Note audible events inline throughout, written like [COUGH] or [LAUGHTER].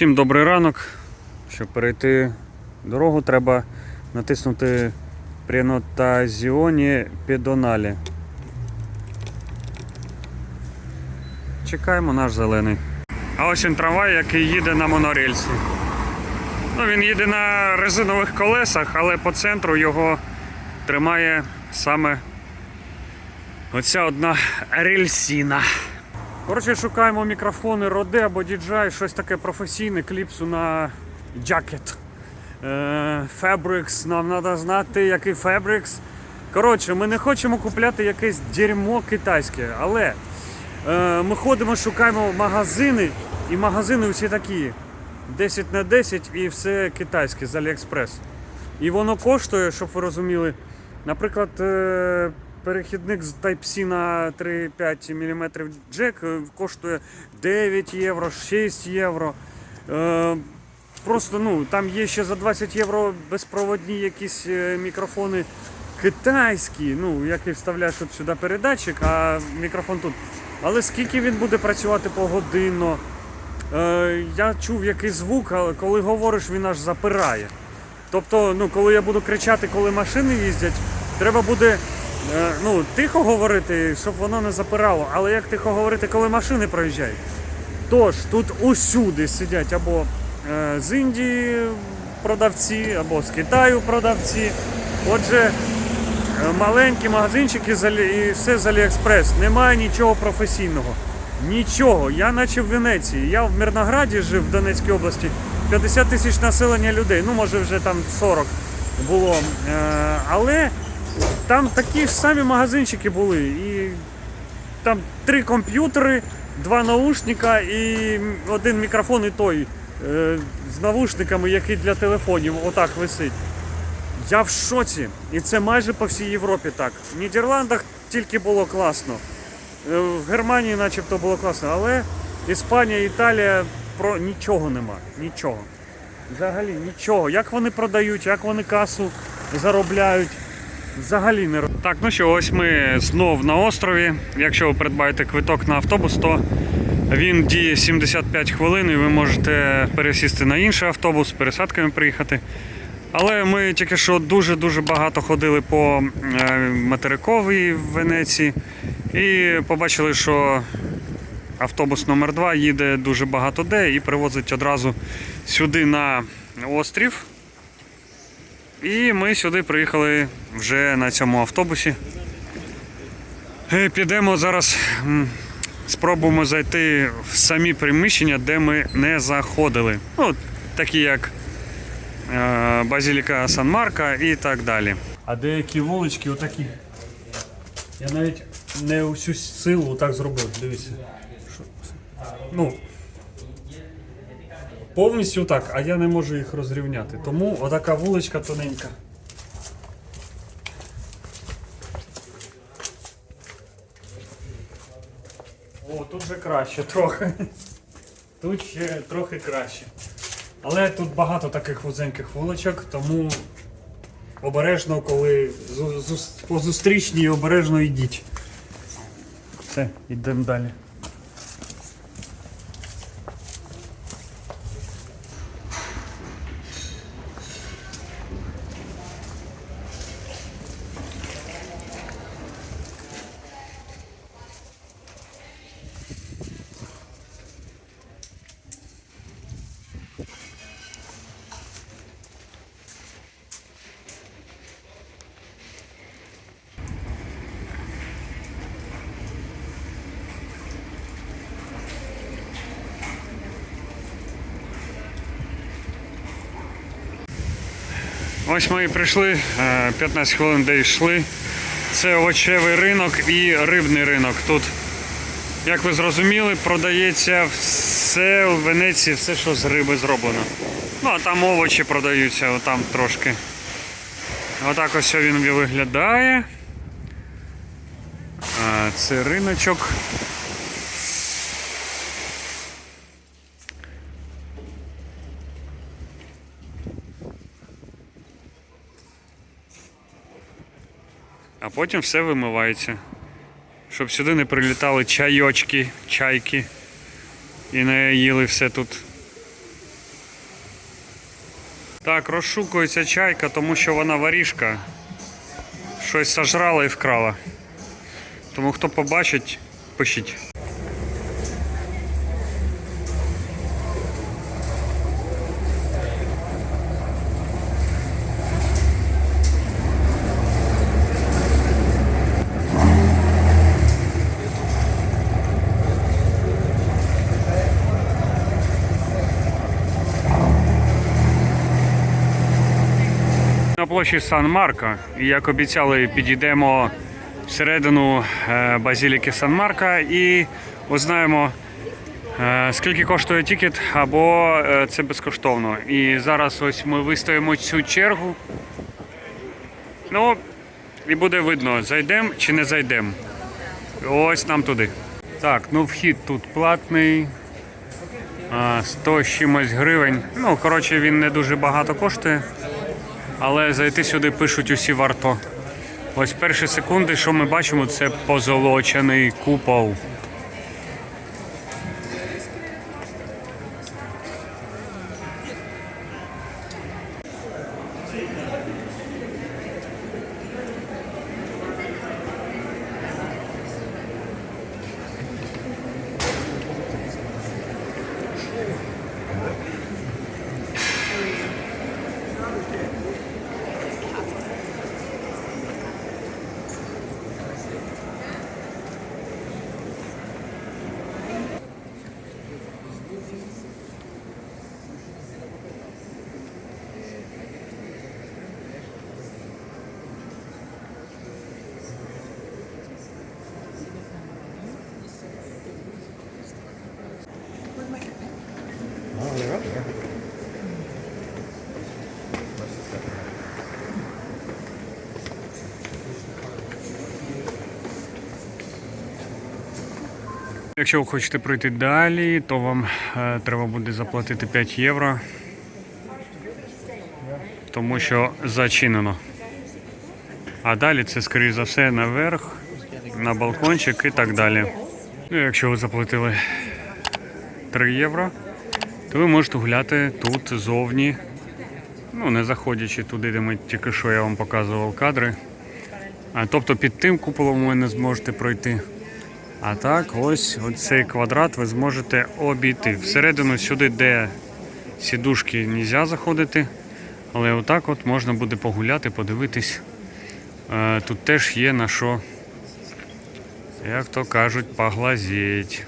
Всім добрий ранок. Щоб перейти дорогу, треба натиснути Пренотазіоні Педоналі. Чекаємо наш зелений. А ось він трамвай, який їде на монорельсі. Ну, він їде на резинових колесах, але по центру його тримає саме оця одна рельсіна. Коротше, шукаємо мікрофони Rode або DJI, щось таке професійне, кліпсу на джакет. Е, Fabrics, нам треба знати, який Fabrics. Коротше, ми не хочемо купляти якесь дерьмо китайське, але е, ми ходимо, шукаємо магазини, і магазини всі такі 10 на 10 і все китайське з AliExpress. І воно коштує, щоб ви розуміли, наприклад, е, перехідник з Type-C на 3,5 мм джек е, коштує 9 євро, 6 євро. Е, Просто ну, там є ще за 20 євро безпроводні якісь е, мікрофони китайські, ну, який вставляєш от сюди передатчик, а мікрофон тут. Але скільки він буде працювати погодинно? Е, я чув який звук, але коли говориш, він аж запирає. Тобто, ну, коли я буду кричати, коли машини їздять, треба буде ну, тихо говорити, щоб воно не запирало. Але як тихо говорити, коли машини проїжджають? Тож, тут усюди сидять або е, з Індії продавці, або з Китаю продавці. Отже, е, маленькі магазинчики і все з Аліекспрес. Немає нічого професійного. Нічого. Я наче в Венеції. Я в Мирнограді жив в Донецькій області. 50 тисяч населення людей. Ну, може, вже там 40 було. Е, але там такі ж самі магазинчики були. І там три комп'ютери, два наушника і один мікрофон і той е, з навушниками, який для телефонів отак висить. Я в шоці. І це майже по всій Європі так. В Нідерландах тільки було класно. Е, В Германії начебто було класно, але Іспанія, Італія про нічого нема. Нічого. Взагалі нічого. Як вони продають, як вони касу заробляють. Взагалі не Так, ну що, ось ми знов на острові. Якщо ви придбаєте квиток на автобус, то він діє 75 хвилин і ви можете пересісти на інший автобус, з пересадками приїхати. Але ми тільки що дуже-дуже багато ходили по е, материковій Венеції і побачили, що автобус номер 2 їде дуже багато де і привозить одразу сюди на острів. І ми сюди приїхали вже на цьому автобусі. Е, Підемо зараз, спробуємо зайти в самі приміщення, де ми не заходили. Ну, такі як е, Базіліка Сан Марка і так далі. А деякі вулички отакі. Я навіть не усю силу так зробив, дивіться. Ну, повністю так, а я не можу їх розрівняти. Тому отака вуличка тоненька. О, тут же краще трохи. Тут ще трохи краще. Але тут багато таких вузеньких вуличок, тому обережно, коли по зустрічній обережно йдіть. Все, йдемо далі. Ось ми і прийшли, е, 15 хвилин де йшли. Це овочевий ринок і рибний ринок. Тут, як ви зрозуміли, продається все у Венеції, все, що з риби зроблено. Ну, а там овочі продаються, отам трошки. Отак ось він виглядає. А, Це риночок. а потім все вимивається. Щоб сюди не прилітали чайочки, чайки і не їли все тут. Так, розшукується чайка, тому що вона варіжка. Щось сожрала і вкрала. Тому хто побачить, пишіть. Площі Сан Марко, і як обіцяли, підійдемо всередину е, базіліки Сан Марка і узнаємо, е, скільки коштує тікет, або е, це безкоштовно. І зараз ось ми вистоїмо цю чергу. Ну, і буде видно, зайдемо чи не зайдемо. Ось нам туди. Так, ну вхід тут платний. 100 з чимось гривень. Ну, коротше, він не дуже багато коштує. Але зайти сюди пишуть усі варто. Ось перші секунди, що ми бачимо, це позолочений купол. Якщо ви хочете пройти далі, то вам е, треба буде заплатити 5 євро, тому що зачинено. А далі це, скоріш за все, наверх, на балкончик і так далі. Ну, якщо ви заплатили 3 євро, то ви можете гуляти тут зовні, ну, не заходячи туди, де ми тільки що я вам показував кадри. А, тобто під тим куполом ви не зможете пройти. А так, ось цей квадрат ви зможете обійти. Всередину сюди, де сідушки не можна заходити, але отак от можна буде погуляти, подивитись. Е, Тут теж є на що, як то кажуть, поглазіть.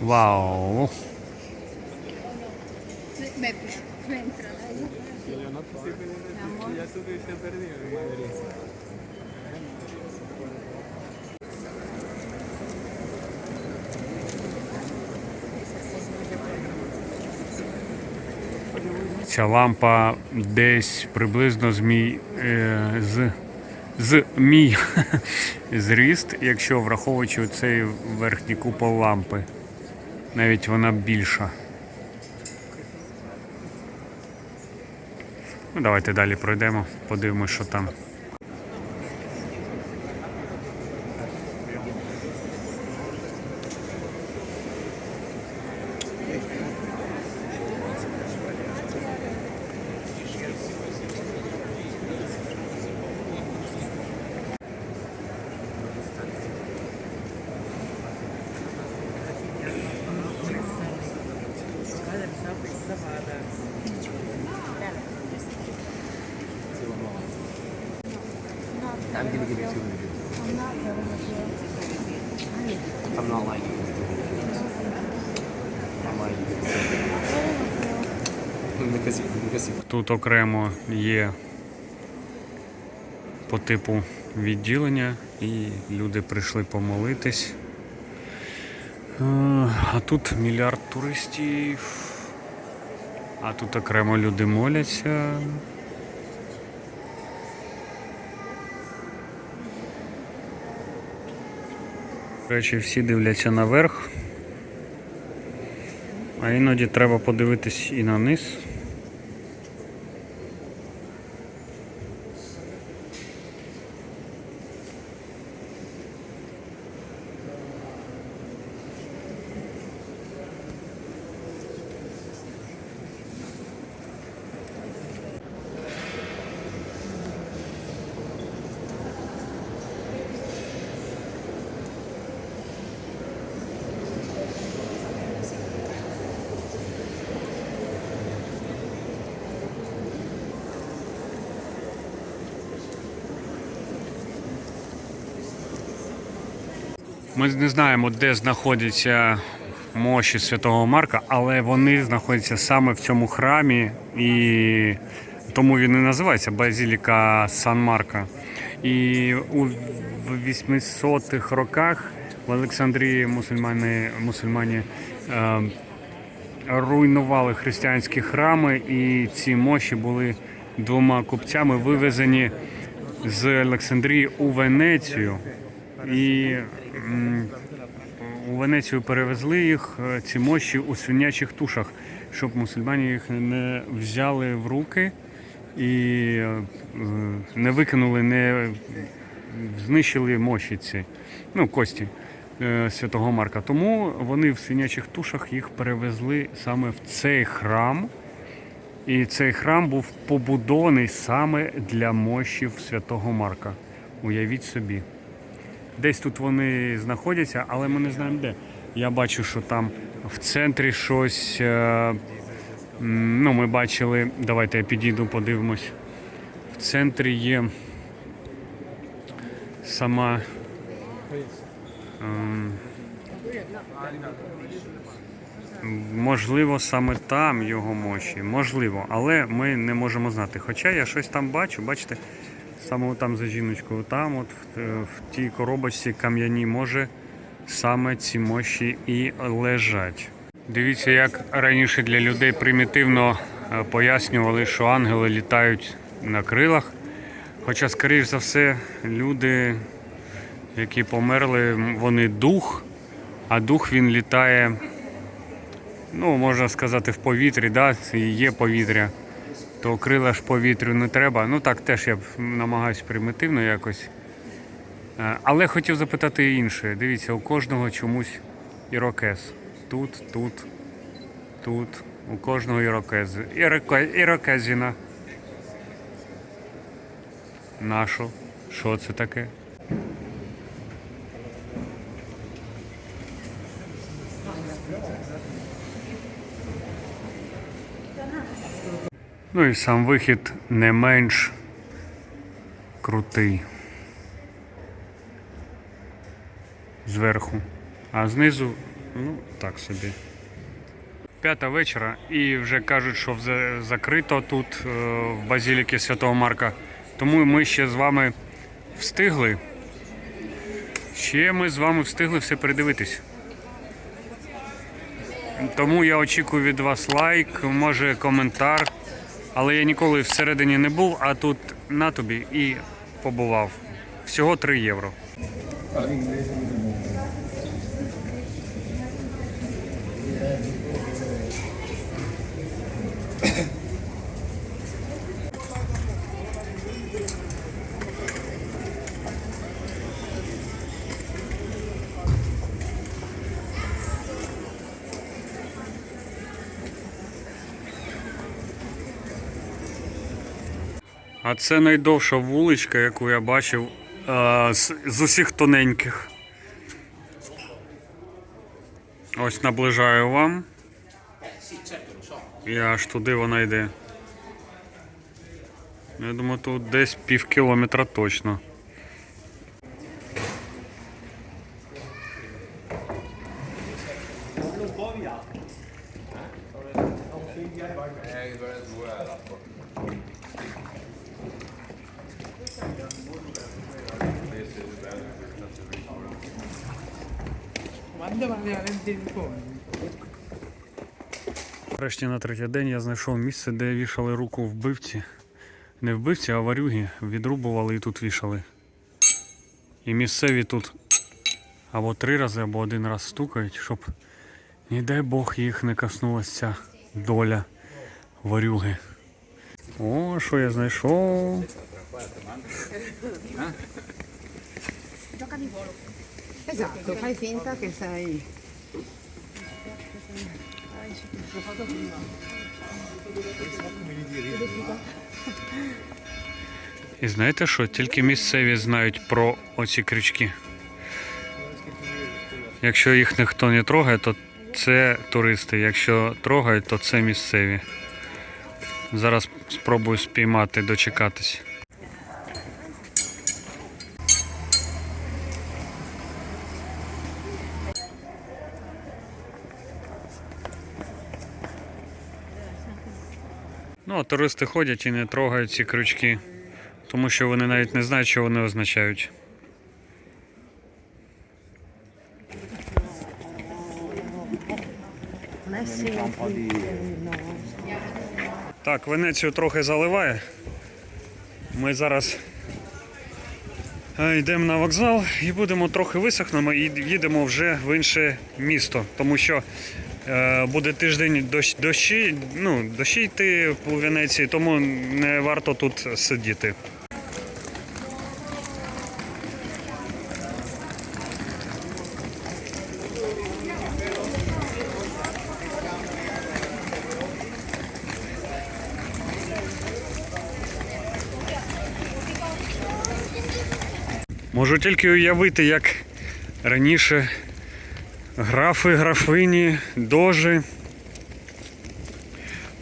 Вау! Me me entra Ця лампа десь приблизно з мій, е, з, з мій [LAUGHS] зріст, якщо враховуючи цей верхній купол лампи. Навіть вона більша. Ну, давайте далі пройдемо, подивимося, що там. I'm gonna give it two minutes. I'm not lying. I'm lying. Because, because Тут окремо є по типу відділення, і люди прийшли помолитись. Е, А тут мільярд туристів. А тут окремо люди моляться. До речі, всі дивляться наверх. А іноді треба подивитись і на низ. Ми не знаємо, де знаходяться мощі Святого Марка, але вони знаходяться саме в цьому храмі, і тому він і називається Базіліка Сан Марка. І у 800-х роках в Олександрії мусульмани, мусульмані е, руйнували християнські храми, і ці мощі були двома купцями вивезені з Олександрії у Венецію. І у Венецію перевезли їх е, ці мощі у свинячих тушах, щоб мусульмані їх не взяли в руки і е, не викинули, не знищили мощі ці, ну, кості е, Святого Марка. Тому вони в свинячих тушах їх перевезли саме в цей храм. І цей храм був побудований саме для мощів Святого Марка. Уявіть собі. Десь тут вони знаходяться, але ми не знаємо де. Я бачу, що там в центрі щось. е, Ну, ми бачили. Давайте я підійду, подивимось. В центрі є сама. ем, Можливо, саме там його мощі. Можливо, але ми не можемо знати. Хоча я щось там бачу, бачите, саме там за жіночкою, там, от в, е, в тій коробочці кам'яній, може саме ці мощі і лежать. Дивіться, як раніше для людей примітивно е, пояснювали, що ангели літають на крилах. Хоча, скоріш за все, люди, які померли, вони дух, а дух він літає ну, можна сказати, в повітрі, да, є повітря, то крила ж повітрю не треба. Ну так теж я намагаюся примітивно якось. Е, Але хотів запитати інше. Дивіться, у кожного чомусь ірокез. Тут, тут, тут. У кожного ірокез. Іроке- Ірокезіна. Нашу. Що це таке? Ну і сам вихід не менш крутий. Зверху. А знизу, ну, так собі. П'ята вечора і вже кажуть, що закрито тут, е, в базіліки Святого Марка. Тому ми ще з вами встигли. Ще ми з вами встигли все передивитись. Тому я очікую від вас лайк, може коментар. Але я ніколи всередині не був, а тут на тобі і побував. Всього 3 євро. А це найдовша вуличка, яку я бачив з усіх тоненьких. Ось наближаю вам. І аж туди вона йде. Я думаю, тут десь пів кілометра точно. Del на третій день я знайшов місце, де вішали руку вбивці. Не вбивці, а варюги. Відрубували і тут вішали. І місцеві тут або три рази, або один раз стукають, щоб, не дай Бог, їх не коснулася доля варюги. О, що я знайшов. Esatto, fai finta che sei. І знаєте що? Тільки місцеві знають про оці крючки. Якщо їх ніхто не трогає, то це туристи. Якщо трогають, то це місцеві. Зараз спробую спіймати, дочекатись. Ну, туристи ходять і не трогають ці крючки, тому що вони навіть не знають, що вони означають. Так, Венецію трохи заливає. Ми зараз е, йдемо на вокзал і будемо трохи висохнемо і їдемо вже в інше місто, тому що буде тиждень дощ, дощі, ну, дощі йти у Венеції, тому не варто тут сидіти. Можу тільки уявити, як раніше графи, графині, дожі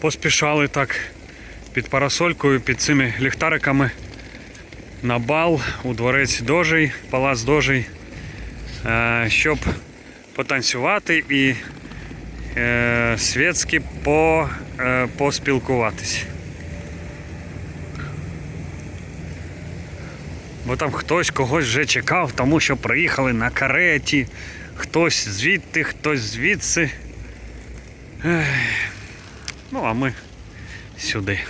поспішали так під парасолькою, під цими ліхтариками на бал у дворець дожей, палац дожей, е, щоб потанцювати і е, світськи по, е, поспілкуватись. Бо там хтось когось вже чекав, тому що приїхали на кареті, хтось звідти, хтось звідси. Ну, а ми сюди.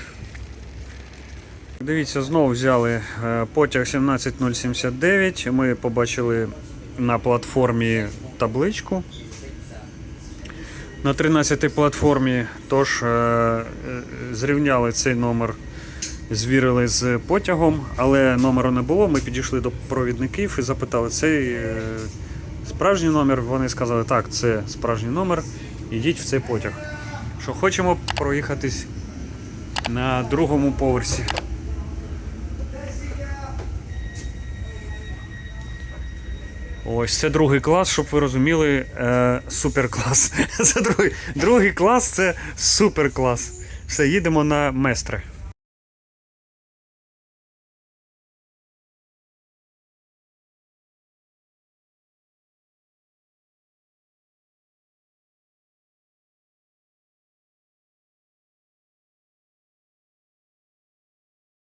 Дивіться, знову взяли е, потяг 17079. Ми побачили на платформі табличку. На 13 платформі, тож е, е, зрівняли цей номер звірили з потягом, але номеру не було. Ми підійшли до провідників і запитали, цей справжній номер. Вони сказали, так, це справжній номер, ідіть в цей потяг. Що хочемо проїхатись на другому поверсі. Ось це другий клас, щоб ви розуміли, е, суперклас. [LAUGHS] Це другий, другий клас це суперклас. Все, їдемо на местре.